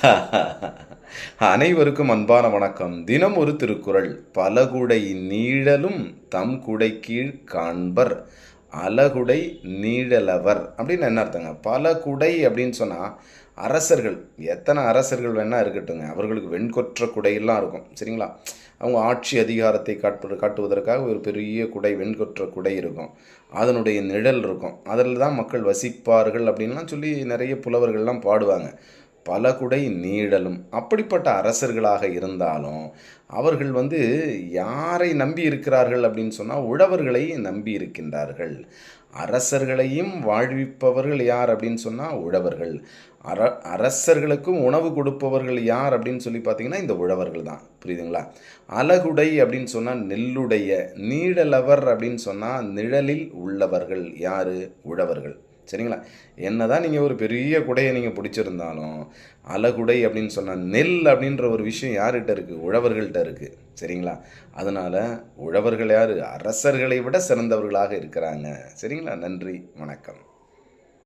அனைவருக்கும் அன்பான வணக்கம். தினம் ஒரு திருக்குறள். பலகுடை நீழலும் தம் குடை கீழ் காண்பர். அலகுடை நீழலவர். அப்படின்னு என்ன அர்த்தங்க? பல குடை அப்படின்னு சொன்னால் அரசர்கள் எத்தனை அரசர்கள் வேணால் இருக்கட்டுங்க. அவர்களுக்கு வெண்கொற்ற குடையெல்லாம் இருக்கும். சரிங்களா? அவங்க ஆட்சி அதிகாரத்தை காட்டு காட்டுவதற்காக ஒரு பெரிய குடை வெண்கொற்ற குடை இருக்கும். அதனுடைய நிழல் இருக்கும். அதில் தான் மக்கள் வசிப்பார்கள் அப்படின்லாம் சொல்லி நிறைய புலவர்கள்லாம் பாடுவாங்க. பல குடை நீடலும் அப்படிப்பட்ட அரசர்களாக இருந்தாலும் அவர்கள் வந்து யாரை நம்பி இருக்கிறார்கள் அப்படின்னு சொன்னால் உழவர்களை நம்பி இருக்கின்றார்கள். அரசர்களையும் வாழ்விப்பவர்கள் யார் அப்படின்னு சொன்னால் உழவர்கள். அர அரசர்களுக்கும் உணவு கொடுப்பவர்கள் யார் அப்படின்னு சொல்லி பார்த்தீங்கன்னா இந்த உழவர்கள் தான். புரியுதுங்களா? அலகுடை அப்படின்னு சொன்னால் நெல்லுடைய நீடலவர் அப்படின்னு சொன்னால் நிழலில் உள்ளவர்கள் யார்? உழவர்கள். சரிங்களா? என்ன தான் நீங்கள் ஒரு பெரிய குடையை நீங்கள் பிடிச்சிருந்தாலும் அலகுடை அப்படின்னு சொன்னால் நெல் அப்படின்ற ஒரு விஷயம் யார்கிட்ட இருக்குது உழவர்கள்ட்ட இருக்குது சரிங்களா? அதனால் உழவர்கள் யார்? அரசர்களை விட சிறந்தவர்களாக இருக்கிறாங்க. சரிங்களா? நன்றி. வணக்கம்.